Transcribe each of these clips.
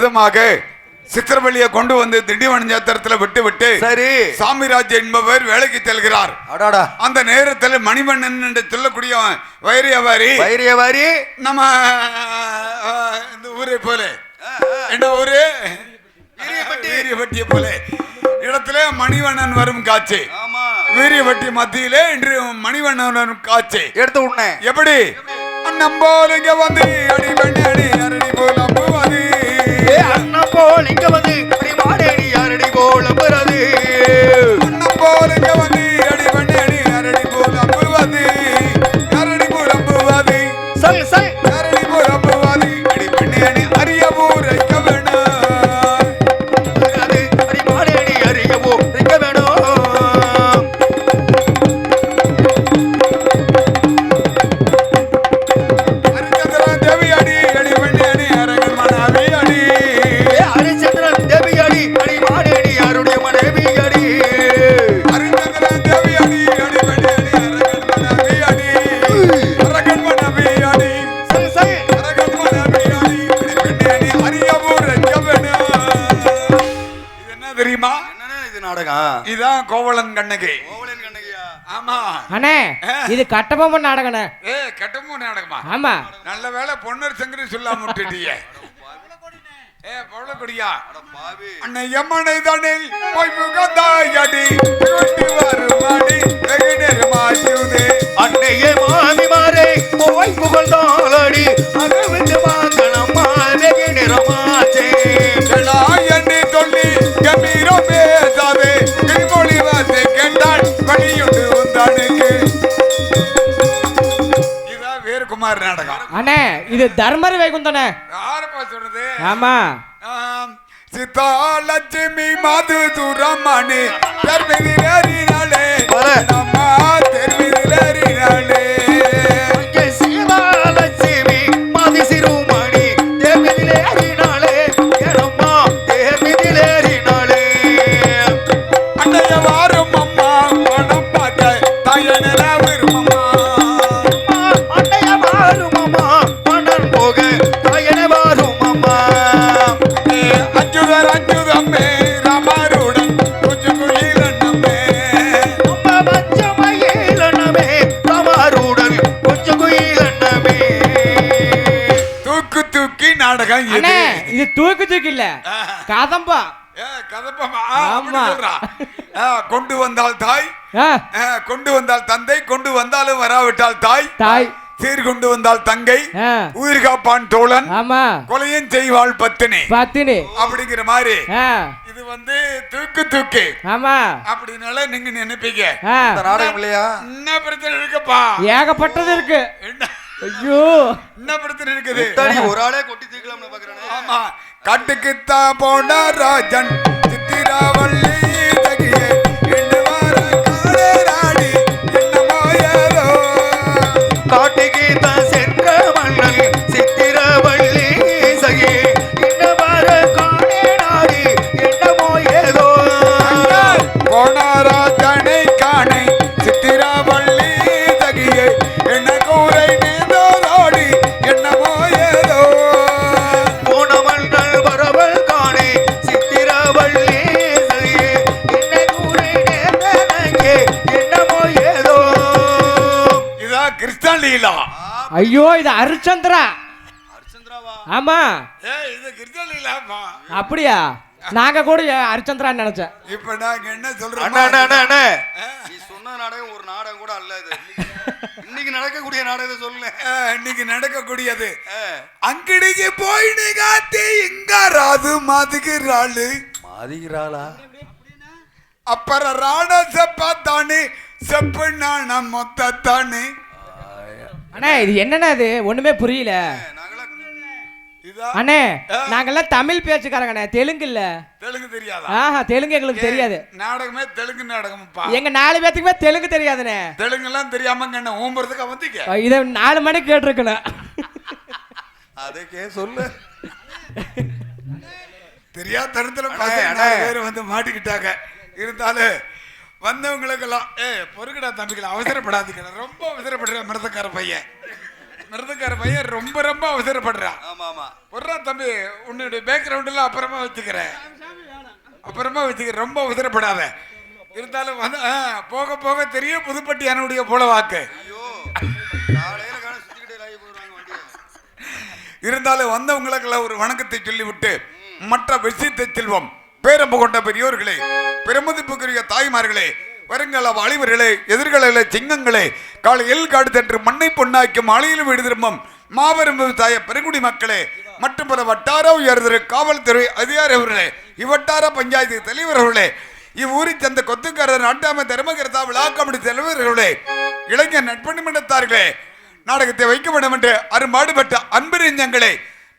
விதமாக சித்திரவழியை கொண்டு வந்து திண்டிவனஞ்சாத்திரத்துல விட்டு விட்டு சரி. சாமிராஜ் என்பவர் வேலைக்கு செல்கிறார். அந்த நேரத்தில் மணிவண்ணன் என்று சொல்லக்கூடிய வைரியவாரி வைரியவாரி. நம்ம இந்த ஊரை போல. என்ன ஊரு? வீரியப்பட்டிய போல. இடத்துல மணிவண்ணன் வரும் காட்சி. வீரியப்பட்டி மத்தியிலே இன்று மணிவண்ணன் வரும் காட்சி. எடுத்து உடனே எப்படி? இங்க வந்து அடி பண்ணி அடி போல் இங்க வந்து அடி மாடேடி யாரடி போல் அம்புறது போல் இங்க வந்து இது கட்டபொம்மன் நாடகண்ணே. ஏ கட்டமும் நாடகமா? ஆமா. நல்ல வேளை பொன்னர் சங்கரி சொல்லாம விட்டுட்டியே ஏ பவளக்கொடியா? பாவி அன்னை எம்மனை தனில் போய் முகந்தாயடி. கொண்டு வருமாடி வெகு நேரமாச்சுதே அன்னையே மாமிமாரே போய் புகழ்ந்தாளடி அகவிந்து வாங்கணம்மா வெகு நிறமாச்சே எடா என்று சொல்லி கம்பீரம் பேசாதே. கிழ்மொழி வார்த்தை கேட்டால் வழியுண்டு வீரகுமார் நாடகம். அண்ணே இது தர்மர் வைகுந்தண்ணே யாரப்பா சொல்றது? ஆமா. ஆம், சித்தாலட்சுமி மது துரமணி தெருவிதிலேறினாளே. நம்ம தெருவிதிலேறினாளே கதம்பா. கொண்டு வந்தால் தாய் கொண்டு வந்தால் தந்தை கொண்டு வந்தாலும் வராவிட்டால் தாய் தாய். சீர் கொண்டு வந்தால் தங்கை உயிர் காப்பான் தோழன் ஆமா. கொலையும் செய்வாள் பத்தினி. பத்தினி. அப்படிங்கிற மாதிரி. இது வந்து தூக்கு தூக்கு. ஆமா. அப்படினால நீங்க நினைப்பீங்க. நாடகம் இல்லையா? என்ன பிரச்சனை இருக்குப்பா? ஏகப்பட்டது இருக்கு. என்ன? ஐயோ. என்ன பிரச்சனை இருக்குது? ஒரு ஆளே கொட்டி தீக்கலாம்னு பாக்குறானே. ஆமா. காட்டுக்குத்தான் போன ராஜன் சித்திராவள்ளி. ஐயோ இது ஹரிச்சந்திரா ஆமா. அப்படியா? நாங்க கூட ஹரிச்சந்திரா நினைச்சேன். இப்ப நாங்க என்ன அண்ணா சொல்றோம் அண்ணா அண்ணா, அண்ணா நீ சொன்ன நாடகம் ஒரு நாடகம் கூட அல்ல இது. இன்னைக்கு நடக்கக்கூடிய நாடகத்தை சொல்லுங்க இன்னைக்கு நடக்கக்கூடியது. அங்கடிக்கு போய் நிகாத்தி இங்க ராது மாதுகிறாளு. மாதிகிறாளா? அப்புறம் ராண செப்பா தானே செப்பு நாண மொத்த தானே அண்ணே இது என்னண்ணே இது? ஒண்ணுமே புரியல. இதா அண்ணே நாங்கெல்லாம் தமிழ் பேச்சுக்காரங்கண்ணே தெலுங்கு இல்ல. தெலுங்கு தெரியாதா? ஆஹா தெலுங்கு எங்களுக்கு தெரியாது. நாடகமே தெலுங்கு நாடகம்ப்பா. எங்க நாலு பேத்துக்குமே தெலுங்கு தெரியாதுண்ணே. தெலுங்கு எல்லாம் தெரியாம என்ன ஊம்புறதுக்கு வந்தீங்க இதை நாலு மணிக்கு கேட்டிருக்கணும். அதுக்கே சொல்லு. தெரியாத பேர் வந்து மாட்டிக்கிட்டாங்க. இருந்தாலும் வந்தவங்களுக்கெல்லாம் ஏ பொறுக்கடா தம்பிகளை அவசரப்படாதீங்க ரொம்ப அவசரப்படுற மிருதக்கார பையன். மிருதக்கார பையன் ரொம்ப ரொம்ப அவசரப்படுறான் ஆமா ஆமா. பொருளா தம்பி உன்னுடைய பேக்ரவுண்டில் அப்புறமா வச்சுக்கிறேன். அப்புறமா வச்சுக்கிறேன் ரொம்ப அவசரப்படாத. இருந்தாலும் வந்து போக போக தெரியும் புதுப்பட்டி என்னுடைய போல வாக்கு. இருந்தாலும் வந்தவங்களுக்கெல்லாம் ஒரு வணக்கத்தை சொல்லிவிட்டு மற்ற விஷயத்தை செல்வம். பேரம்பு கொண்ட பெரியோர்களே பெருமதிப்புக்குரிய தாய்மார்களே வருங்கால வாலிபர்களே எதிர்கால சிங்கங்களே காலையில் காடு சென்று மண்ணை பொன்னாக்கும் அலையில் வீடு திரும்பும் மாபெரும் விவசாய பெருங்குடி மக்களே மற்றும் பல வட்டார உயர்திரு காவல்துறை அதிகாரி அவர்களே இவ்வட்டார பஞ்சாயத்து தலைவர் அவர்களே இவ்வூரை சேர்ந்த கொத்துக்காரர் நாட்டாம தர்மகர்த்தா விழா கமிட்டி தலைவர்களே இளைஞர் நட்பணி மன்றத்தார்களே நாடகத்தை வைக்க வேண்டும் என்று அரும்பாடுபட்ட அன்பறிஞங்களே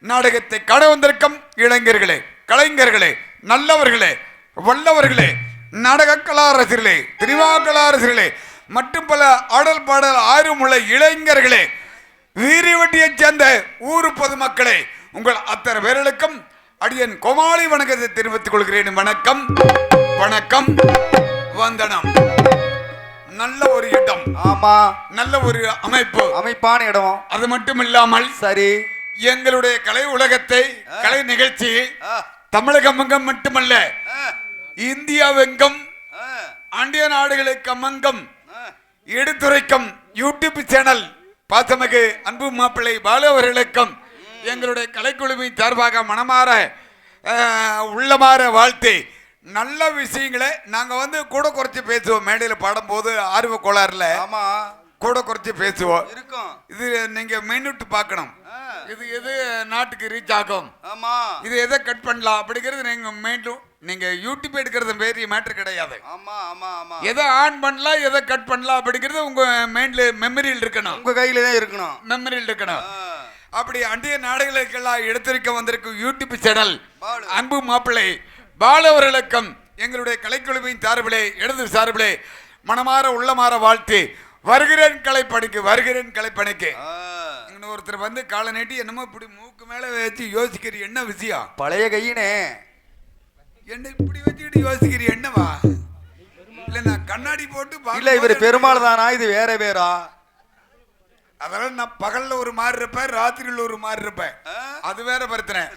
நாடகத்தை காண வந்திருக்கும் இளைஞர்களே கலைஞர்களே நல்லவர்களே வல்லவர்களே நாடக கலாரசிகளே திரிவா கலாரசிகளே மற்றும் பல ஆடல் பாடல் ஆர்வமுள்ள இளைஞர்களே வீரிவட்டியைச் சேர்ந்த ஊர் பொதுமக்களே உங்கள் அத்தனை பேர்களுக்கும் அடியன் கோமாளி வணக்கத்தை தெரிவித்துக் கொள்கிறேன். வணக்கம் வணக்கம் வந்தனம். நல்ல ஒரு இடம். ஆமா. நல்ல ஒரு அமைப்பு. அமைப்பான இடம். அது மட்டும் இல்லாமல் சரி. எங்களுடைய கலை உலகத்தை கலை நிகழ்ச்சி தமிழகம் எங்கும் மட்டுமல்ல ஆ, இந்தியாவெங்கும் ஆ, அண்டிய நாடுகளுக்கு அமங்கம். எடுத்துரைக்கும் யூடியூப் சேனல் பாசமிகு அன்பு மாப்பிள்ளை பாலு அவர்களுக்கும் எங்களுடைய கலைக்குழுவின் சார்பாக மனமாற உள்ளமாற வாழ்த்தி நல்ல விஷயங்களை நாங்க வந்து கூட குறைச்சி பேசுவோம். மேடையில் பாடும்போது ஆர்வ கோளாறுல. ஆமா. கூட குறைச்சி பேசுவோம். இருக்கும். இது நீங்க மெனுட்டு பார்க்கணும். இது எது நாட்டுக்கு ரீச் ஆகும்? ஆமா. இது எதை கட் பண்ணலாம்? அப்படிங்கிறது நீங்க மீண்டும் நீங்க யூடியூப் எடுக்கிறது பெரிய மேட்ரு கிடையாது. ஆமா ஆமா ஆமா. எதை ஆன் பண்ணலாம் எதை கட் பண்ணலாம் அப்படிங்கிறது உங்க மைண்ட்ல மெமரியில் இருக்கணும். உங்க கையில தான் இருக்கணும். மெமரியில் இருக்கணும். அப்படி அண்டிய நாடுகளுக்கெல்லாம் எடுத்திருக்க வந்திருக்கும் யூடியூப் சேனல். அன்பு மாப்பிள்ளை பாலவர்களுக்கும் எங்களுடைய கலைக்குழுவின் சார்பிலே இடது சார்பிலே மனமாற உள்ளமாற வாழ்த்தி. வருகிறேன் கலைப்பணிக்கு வருகிறேன் கலைப்பணிக்கு. ஒருத்தர் வந்து காலை நீட்டி என்னமோ இப்படி மூக்கு மேல வச்சு யோசிக்கிற என்ன விஷயம்? பழைய கையினே. என்ன இப்படி வச்சுக்கிட்டு யோசிக்கிற என்னவா? இல்ல நான் கண்ணாடி போட்டு இல்ல இவர் பெருமாள் தானா இது வேற பேரா? அதெல்லாம் நான் பகல்ல ஒரு மாதிரி இருப்பேன் ராத்திரியில் ஒரு மாதிரி இருப்பேன்? அது வேற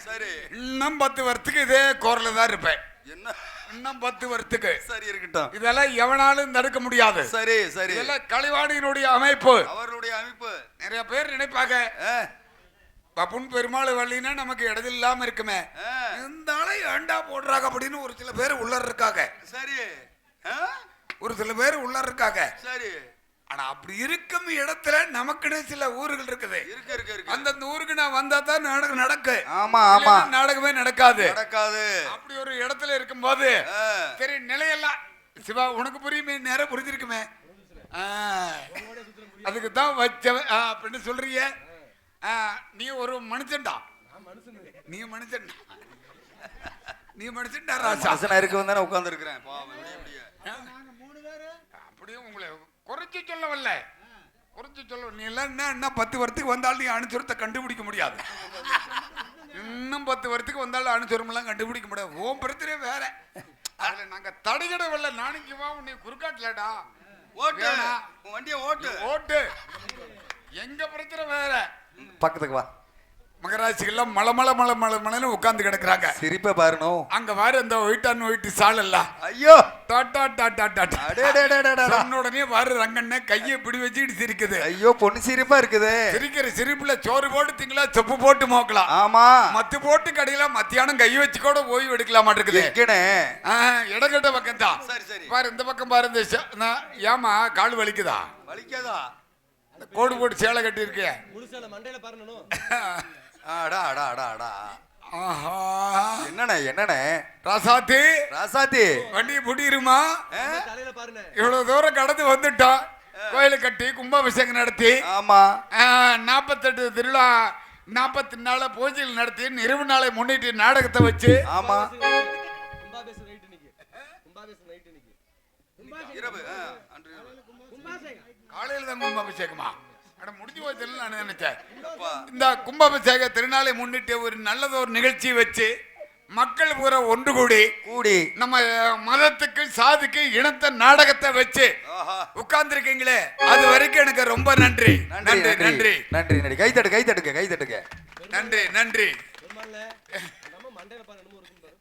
சரி. இன்னும் பத்து வருஷத்துக்கு இதே குரல்ல தான் இருப்பேன். என்ன? இன்னும் பத்து வருஷத்துக்கு சரி இருக்கட்டும். இதெல்லாம் எவனாலும் தடுக்க முடியாது. சரி சரி. இதெல்லாம் களிவாடியினுடைய அமைப்பு. அவர்களுடைய அமைப்பு. நிறைய பேர் நினைப்பாங்க பப்புன் பெருமாள் வள்ளினா நமக்கு இடது இல்லாம இருக்குமே. ஆளை ஏண்டா போடுறாங்க அப்படின்னு ஒரு சில பேர் உள்ள இருக்காங்க. சரி ஒரு சில பேர் உள்ள இருக்காங்க. சரி. ஆனா அப்படி இருக்கும் இடத்துல நமக்குன்னு சில ஊர்கள் இருக்குது. இருக்கு இருக்கு இருக்கு. அந்தந்த ஊருக்கு நான் வந்தா தான் நாடகம் நடக்கு. ஆமா ஆமா. நாடகமே நடக்காது. நடக்காது. அப்படி ஒரு இடத்துல இருக்கும்போது ஆ, சரி நிலையெல்லாம் சிவா உனக்கு புரியுமே நேரம் புரிஞ்சிருக்குமே? அதுக்கு தான் வச்ச அப்படின்னு சொல்றீங்க. நீ ஒரு மனுஷன்டா? நீ மனுஷன்டா? நீ மனுஷன்டா ராசா இருக்க வந்தானே உட்கார்ந்து இருக்கிறேன் அப்படியே உங்களை குறைச்சி சொல்ல வரல குறைச்சி சொல்ல நீ எல்லாம் என்ன என்ன பத்து வருஷத்துக்கு வந்தாலும் நீ அனுசரத்தை கண்டுபிடிக்க முடியாது. இன்னும் பத்து வருஷத்துக்கு வந்தாலும் அனுசரமெல்லாம் கண்டுபிடிக்க முடியாது. ஓம் பிரச்சனை வேற. அதுல நாங்க தடைகிட வரல நாளைக்கு வா உன்னை குறுக்காட்டலடா. ஓட்டு. வண்டியை ஓட்டு. ஓட்டு. எங்க பிரச்சனை வேற? பக்கத்துக்கு வா. மகராசிகள்லாம் மலை மலை மலை மலை மலைன்னு உட்கார்ந்து கிடக்குறாங்க. சிரிப்பை பாருணும் அங்க வாரு அந்த ஒயிட்டான் ஒயிட்டு சால் எல்லாம் ஐயோ! Tata tata tata. சொன்ன உடனே வாரு ரங்கண்ண கையை இப்படி வச்சுக்கிட்டு சிரிக்குது. ஐயோ பொண்ணு சிரிப்பா இருக்குது. சிரிக்கிற சிரிப்புல சோறு போட்டு திங்களா செப்பு போட்டு மோக்கலாம். ஆமா. மத்து போட்டு கடையில மத்தியானம் கை வச்சு கூட ஓய்வு எடுக்கலாம் எக்கனே இடக்கட்ட பக்கம் தான் சரி சரி. பாரு இந்த பக்கம் பாரு இந்த ஏமா கால் வலிக்குதா? வலிக்காதா? இந்த கோடு போட்டு சேலை கட்டி இருக்கே முழுசால மண்டையில பாருணும் அடா அடா அடா அடா ஆஹா. என்னண்ணே என்னண்ணே? ராசாத்தி. ராசாத்தி. வண்டி பாருங்க இவ்வளவு தூரம் கடந்து வந்துட்டோம் கோயிலை கட்டி கும்பாபிஷேகம் நடத்தி. ஆமா. நாற்பத்தெட்டு திருவிழா நாற்பத்தி நாலு பூஜைகள் நடத்தி நிறைவு நாளை முன்னிட்டு நாடகத்தை வச்சு. ஆமா. காலையில தான் கும்பாபிஷேகமா? முடிஞ்சு போச்சுன்னு நான் நினைச்சேன். இந்த கும்பாபிஷேக திருநாளை முன்னிட்டு ஒரு நல்லது ஒரு நிகழ்ச்சி வச்சு மக்கள் பூரா ஒன்று கூடி கூடி. நம்ம மதத்துக்கு சாதிக்கு இனத்த நாடகத்தை வச்சு. உட்கார்ந்துருக்கீங்களே அது வரைக்கும் எனக்கு ரொம்ப நன்றி. நன்றி நன்றி நன்றி. நன்றி. கை தட்டு கை தட்டுங்க கை தட்டுங்க நன்றி நன்றி. பெருமாள்ல நம்ம மண்டையில பாரு என்னமோ இருக்குன்னு பாரு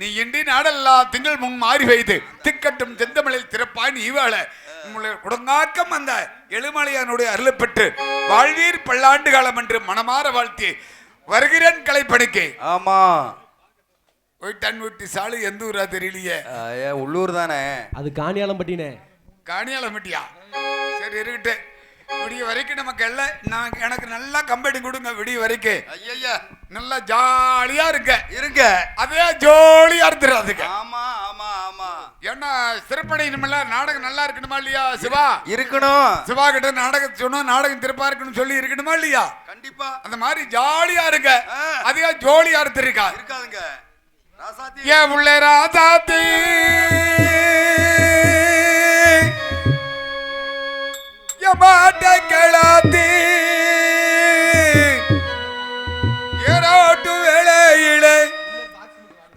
நீ இன்றி நாடல்லா திங்கள் முன் மாறி வைத்து திக்கட்டும் செந்தமிழில் திறப்பாய் நீ உங்களை குடங்காக்கம் அந்த எழுமலையானுடைய அருளை பெற்று வாழ்வீர் பல்லாண்டு காலம் என்று மனமாற வாழ்த்தி வருகிறேன் கலைப்பணிக்கு ஆமா. போயிட்டான் வீட்டு சாலு எந்த ஊரா தெரியலையே. ஆ, ஏ, உள்ளூர் தானே. அது காணியாலம் பட்டினே காணியாலமிட்டியா சரி இருக்கட்டு விடிய வரைக்கும் நமக்கு எல்லாம் நான் எனக்கு நல்லா கம்பெனி கொடுங்க விடிய வரைக்கும். ஐயா நல்லா ஜாலியா இருக்க இருங்க. அதே ஜோலியா இருந்துடாதுங்க. ஆமா ஆமா ஆமா. ஏன்னா சிறப்படையணுமில்ல நாடகம் நல்லா இருக்கணுமா இல்லையா சிவா? இருக்கணும். சிவா கிட்ட நாடகம் சொன்னோம் நாடகம் திருப்பா இருக்கணும்னு சொல்லி இருக்கணுமா இல்லையா? கண்டிப்பா. அந்த மாதிரி ஜாலியா இருக்க. அதே ஜோலியா இருந்திருக்கா. இருக்காதுங்க. ராசாத்தி. ஏன் உள்ள ராதாத்தி எமாட்ட கிளாத்தி. ஏரோட்டு வேளையிலே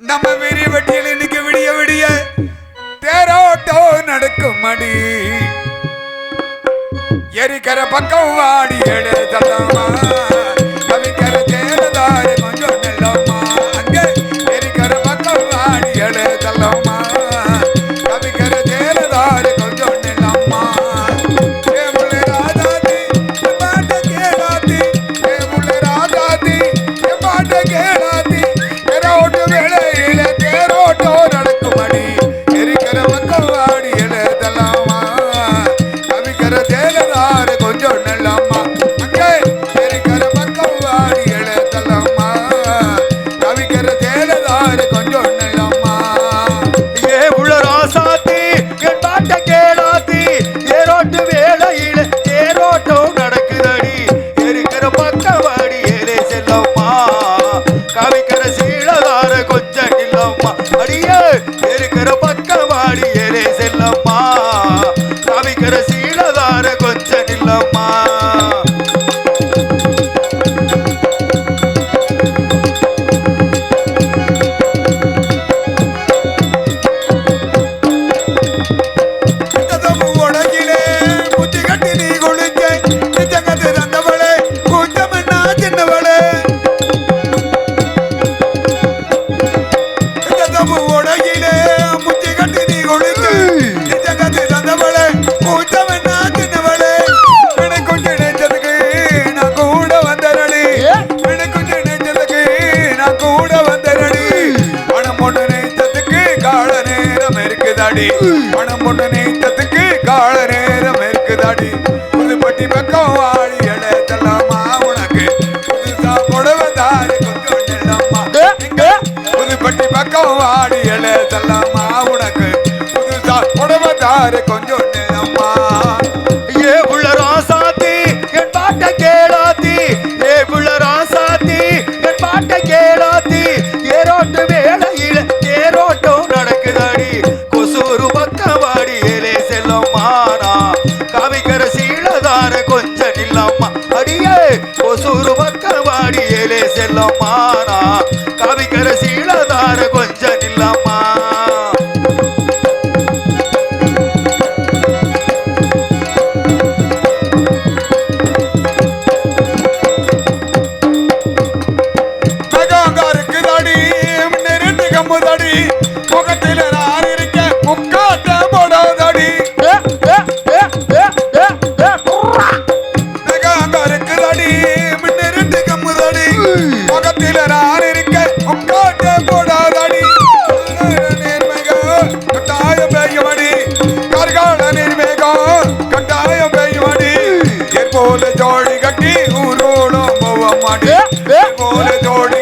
நம்ம விரிவட்டியில் இன்னைக்கு விடிய விடிய தேரோட்டோ நடக்கும் மடி எரிக்கிற பக்கம் வாடி எழுதலாமா தேன ஜோடி கட்டி ஊரோடும் போவோம் மாடி என் போல ஜோடி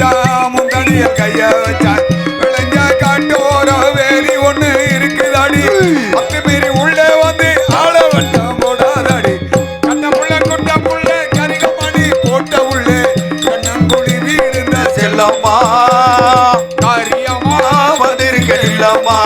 ராஜா முந்தடிய கைய வச்சான். விளைஞ்ச காட்டோர வேலி ஒண்ணு இருக்குதாடி. பத்து மீறி உள்ளே வந்து ஆள வட்டம் போடாதாடி. கண்ண புள்ள குட்ட புள்ள கரிகமணி போட்ட உள்ளே கண்ணங்குழி வீடுந்த செல்லம்மா. காரியமா வந்திருக்க இல்லம்மா.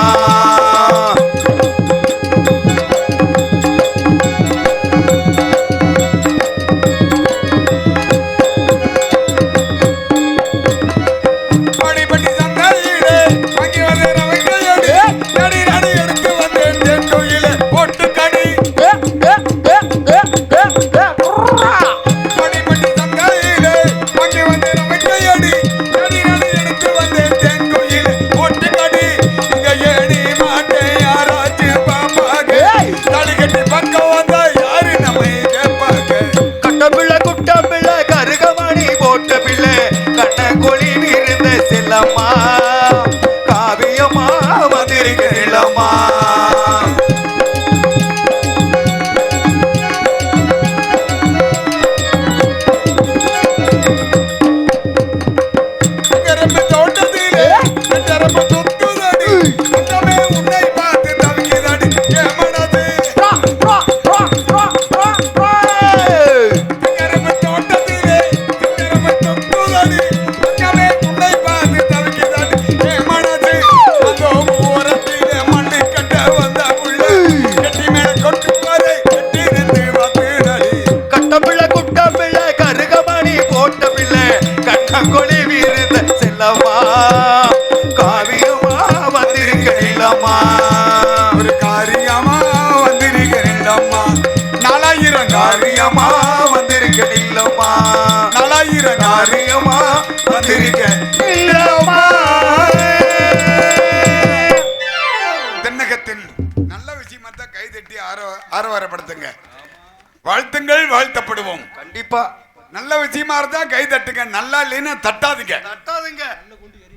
விஷயமா இருந்தா கை தட்டுங்க. நல்லா இல்லைன்னா தட்டாதீங்க. தட்டாதுங்க.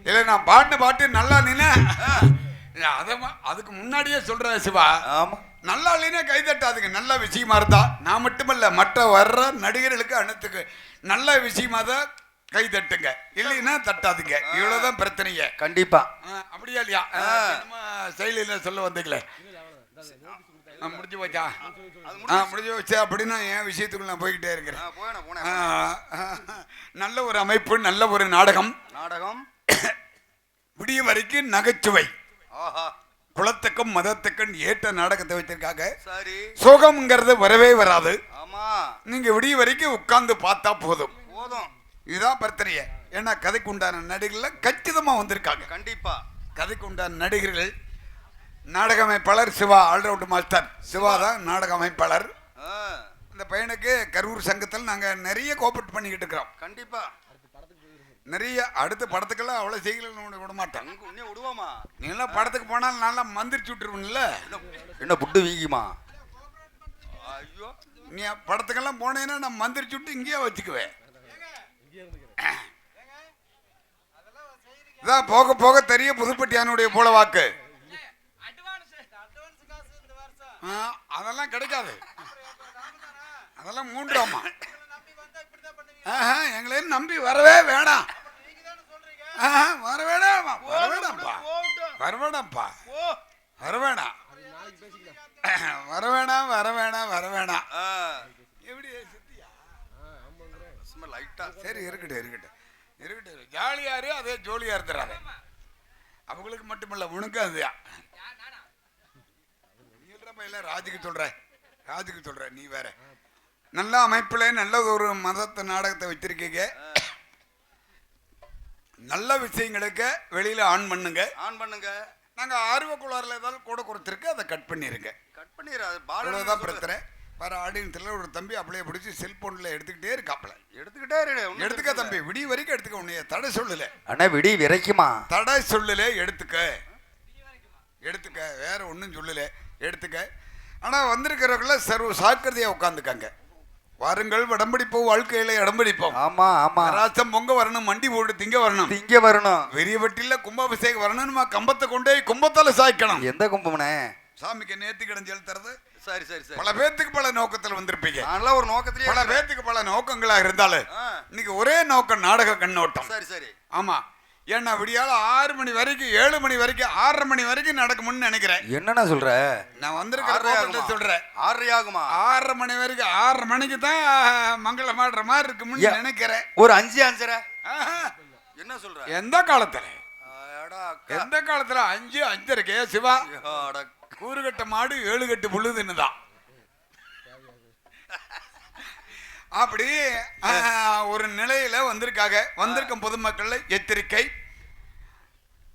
இல்ல நான் பாட்டு பாட்டு நல்லா இல்லைன்னா அதை அதுக்கு முன்னாடியே சொல்றேன் சிவா. ஆமா. நல்லா இல்லைன்னா கை தட்டாதுங்க. நல்ல விஷயமா இருந்தா நான் மட்டுமல்ல மற்ற வர்ற நடிகர்களுக்கு அனைத்துக்கு நல்ல விஷயமா தான் கை தட்டுங்க. இல்லைன்னா தட்டாதீங்க. இவ்வளவுதான் பிரச்சனையே கண்டிப்பா. அப்படியா இல்லையா? செயலில சொல்ல வந்தீங்களே. முடிஞ்சு போச்சா? ஆ முடிஞ்சு போச்சு அப்படின்னா என் விஷயத்துக்குள்ள நான் போய்கிட்டே இருக்கிறேன். நல்ல ஒரு அமைப்பு நல்ல ஒரு நாடகம். நாடகம். விடிய வரைக்கும் நகைச்சுவை. ஆஹா. குலத்துக்கும் மதத்துக்கும் ஏற்ற நாடகத்தை வச்சிருக்காங்க சரி. சோகம்ங்கிறது வரவே வராது. நீங்க விடிய வரைக்கும் உட்கார்ந்து பார்த்தா போதும். போதும். இதுதான் பிரச்சனையே. ஏன்னா கதைக்கு உண்டான நடிகர்கள் கச்சிதமா வந்திருக்காங்க. கண்டிப்பா. கதைக்கு உண்டான நடிகர்கள் நாடக அமைப்பாளர் சிவா ஆல்ரவுண்ட் மாஸ்டர் சிவா தான் நாடக அமைப்பாளர் இந்த பையனுக்கு கரூர் சங்கத்தில் நாங்கள் நிறைய கோஆப்ரேட் பண்ணிக்கிட்டு இருக்கிறோம். கண்டிப்பா. நிறைய அடுத்த படத்துக்கெல்லாம் அவ்வளோ செய்கலாம் விட மாட்டோம். அங்க உன்னே விடுவோமா? நீ எல்லாம் படத்துக்கு போனால் நல்லா மந்திரிச்சு விட்டுருவீங்கல்ல என்ன புட்டு வீங்கிமா? ஐயோ. நீ படத்துக்கெல்லாம் போனேன்னா நான் மந்திரிச்சு விட்டு இங்கேயே வச்சுக்குவேன். இதான் போக போக தெரிய புதுப்பட்டியானுடைய போல வாக்கு ஆ, அதெல்லாம் கிடைக்காது. அதெல்லாம் மூன்றாமா? ஆஹா, எங்களை நம்பி வரவே வேணாம். ஆஹா, வர வேணாம் வர வேணாம்ப்பா வர வேணாம்ப்பா ஓ வர வேணாம் வர வேணாம் வர வேணாம் வர வேணாம் ஆ. எப்படி சித்தியா? சும்மா லைட்டா சரி இருக்கட்டும் இருக்கட்டும். இருக்கட்டும். ஜாலியா இரு அதே ஜோலியா இருந்துறாங்க அவங்களுக்கு மட்டுமல்ல உனக்கு அதுதான். நீ இல்ல ராஜுக்கு சொல்றேன். ராஜுக்கு சொல்றேன் நீ வேற. நல்ல அமைப்புல நல்ல ஒரு மதத்தை நாடகத்தை வச்சிருக்கீங்க. நல்ல விஷயங்களுக்கு வெளியில ஆன் பண்ணுங்க. ஆன் பண்ணுங்க. நாங்க ஆர்வ குளாரில் ஏதாவது கூட குறைச்சிருக்கு அதை கட் பண்ணிருங்க. கட் பண்ணிடுறாரு அவ்வளவுதான் பிரச்சனை. வேற ஆடியன்ஸ்ல ஒரு தம்பி அப்படியே பிடிச்சி செல்போன்ல எடுத்துக்கிட்டே இருக்காப்ல எடுத்துக்கிட்டே எடுத்துக்க தம்பி விடிய வரைக்கும் எடுத்துக்க உன்னைய தடை சொல்லல. அண்ணா விடி விரைக்குமா? தடை சொல்லல எடுத்துக்க. எடுத்துக்க வேற ஒன்றும் சொல்லல. எடுத்துக்க. ஆனா வந்திருக்கிறவங்கள சர்வ சாக்கிரதையா உட்காந்துக்காங்க வாருங்கள் வடம்பிடிப்போம் வாழ்க்கையில இடம்பிடிப்போம். ஆமா ஆமா. ராசம் பொங்க வரணும் மண்டி போட்டு திங்க வரணும். இங்க வரணும். பெரிய வெட்டில கும்பாபிஷேகம் வரணுமா கம்பத்தை கொண்டே கும்பத்தால சாய்க்கணும். எந்த கும்பம்னே? சாமிக்கு நேர்த்தி கடன் செலுத்துறது சரி சரி சரி. பல பேத்துக்கு பல நோக்கத்தில் வந்திருப்பீங்க. நான்லாம் ஒரு நோக்கத்திலேயே பல. பேத்துக்கு பல நோக்கங்களா இருந்தாலும் இன்னைக்கு ஒரே நோக்கம் நாடக கண்ணோட்டம். சரி சரி. ஆமா. ஏன்னா விடியால ஆறு மணி வரைக்கும் ஏழு மணி வரைக்கும் ஆறரை மணி வரைக்கும் நடக்கும்னு நினைக்கிறேன். என்னண்ணா சொல்ற? நான் வந்திருக்கிற ஆறரை கோபத்தை ஆகுமா? சொல்றேன். ஆறரை ஆகுமா? ஆறரை மணி வரைக்கும் ஆறரை மணிக்கு தான் மங்களமாடுற மாதிரி இருக்கும்னு? நினைக்கிறேன். ஒரு அஞ்சு அஞ்சரை. என்ன சொல்ற? எந்த காலத்துல. எந்த காலத்துல? அஞ்சு அஞ்சரைக்கே சிவா. கூறுகட்ட மாடு ஏழு கட்டு புழுதுன்னு தான் அப்படி ஒரு நிலையில வந்திருக்காங்க. வந்திருக்கும் பொதுமக்கள் எச்சரிக்கை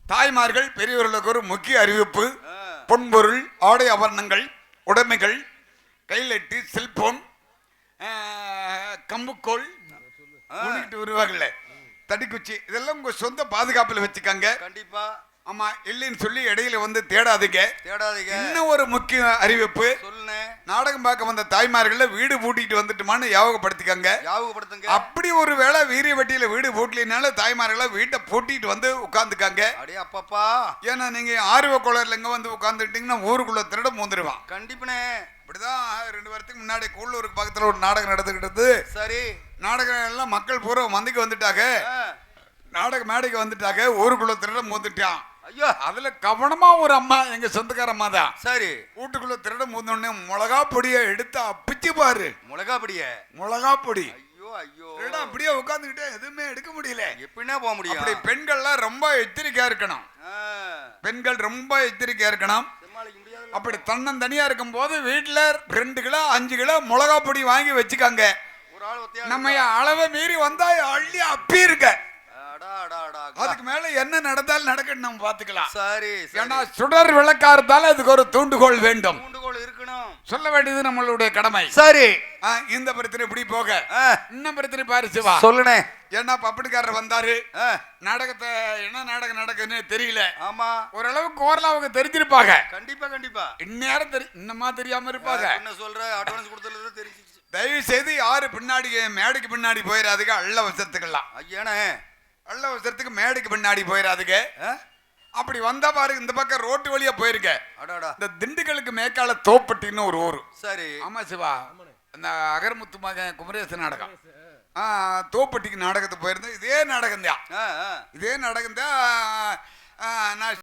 தாய்மார்கள் பெரியவர்களுக்கு ஒரு முக்கிய அறிவிப்பு பொன்பொருள் ஆடை ஆபரணங்கள் உடைமைகள் கைலெட்டு செல்போன் ஊனிக்கிட்டு வருவாங்கல்ல தடிக்குச்சி இதெல்லாம் உங்க சொந்த பாதுகாப்புல வச்சுக்கங்க. கண்டிப்பா. ஆமா இல்லைன்னு சொல்லி இடையில வந்து தேடாதீங்க. தேடாதீங்க. இன்னும் ஒரு முக்கிய அறிவிப்பு. நாடகம் பார்க்க வந்த தாய்மார்கள வீடு பூட்டிட்டு வந்துட்டுமான்னு ஞாபகப்படுத்திக்கங்க ஞாபகப்படுத்துங்க அப்படி ஒரு வேளை வீரிய வட்டியில வீடு பூட்டலினால தாய்மார்கள வீட்டை பூட்டிட்டு வந்து உட்காந்துக்காங்க அடே அப்பப்பா. ஏன்னா நீங்க ஆர்வ குளர்ல இங்க வந்து உட்காந்துட்டீங்கன்னா ஊருக்குள்ள திருட மூந்துருவான். கண்டிப்பனே. இப்படிதான் ரெண்டு வாரத்துக்கு முன்னாடி கூள்ளூருக்கு பக்கத்துல ஒரு நாடகம் நடந்துக்கிட்டது சரி. நாடகம் எல்லாம் மக்கள் பூரா மந்திக்கு வந்துட்டாங்க. நாடக மேடைக்கு வந்துட்டாங்க. ஊருக்குள்ள திருட மூந்துட்டான். ஐயோ அதுல கவனமா ஒரு அம்மா எங்க சொந்தக்கார அம்மா தான். சரி. வீட்டுக்குள்ள திருட மூந்தோடனே மிளகா பொடியை எடுத்து அப்பிச்சு பாரு. மிளகா பிடிய மிளகா பொடி ஐயோ ஐயோ. திருட அப்படியே உட்காந்துக்கிட்டே எதுவுமே எடுக்க முடியல. எப்படின்னா போக முடியும்? அப்படி பெண்கள்லாம் ரொம்ப எச்சரிக்கையா இருக்கணும். பெண்கள் ரொம்ப எச்சரிக்கையா இருக்கணும். அப்படி தன்னந்தனியா இருக்கும் போது வீட்டுல ரெண்டு கிலோ அஞ்சு கிலோ மிளகா பொடி வாங்கி வச்சுக்காங்க. நம்ம அளவை மீறி வந்தா அள்ளி அப்பீருங்க அடா அடா அடா அக்கா. அதுக்கு மேல என்ன நடந்தாலும் நடக்கணும் நம்ம பாத்துக்கலாம் சரி ஏன்னா சுடர் விளக்கா இருந்தாலும் அதுக்கு ஒரு தூண்டுகோல் வேண்டும். தூண்டுகோல் இருக்கணும். சொல்ல வேண்டியது நம்மளுடைய கடமை. சரி. இந்த பிரச்சனை இப்படி போக. இன்னும் பிரச்சனை பாரு சிவா. சொல்லுனே ஏன்னா பப்படிக்காரர் வந்தாரு. நாடகத்தை என்ன நாடகம் நடக்குதுன்னு தெரியல. ஆமா. ஓரளவுக்கு ஓரளவு அவங்க தெரிஞ்சிருப்பாங்க. கண்டிப்பா கண்டிப்பா. இந்நேரம் தெரி இன்னமா தெரியாம இருப்பாங்க. என்ன சொல்ற? அட்வான்ஸ் கொடுத்ததுல தெரிஞ்சிச்சு தயவு செய்து யாரு பின்னாடி மேடைக்கு பின்னாடி போயிடாதுங்க அள்ள அவசரத்துக்கெல்லாம் ஐயானே. அள்ள அவசரத்துக்கு மேடைக்கு பின்னாடி போயிடாதுங்க ஆ? அப்படி வந்தா பாருங்க இந்த பக்கம் ரோட்டு வழியா போயிருக்க அடாடா. இந்த திண்டுக்கலுக்கு மேற்கால தோப்பட்டின்னு ஒரு ஊர். சரி. ஆமா சிவா. இந்த அகர்முத்து மகன் குமரேச நாடகம். ஆ. தோப்பட்டிக்கு நாடகத்துக்கு போயிருந்தேன். இதே நாடகம் தான் ஆ, ஆ. இதே நாடகம் தான் நான்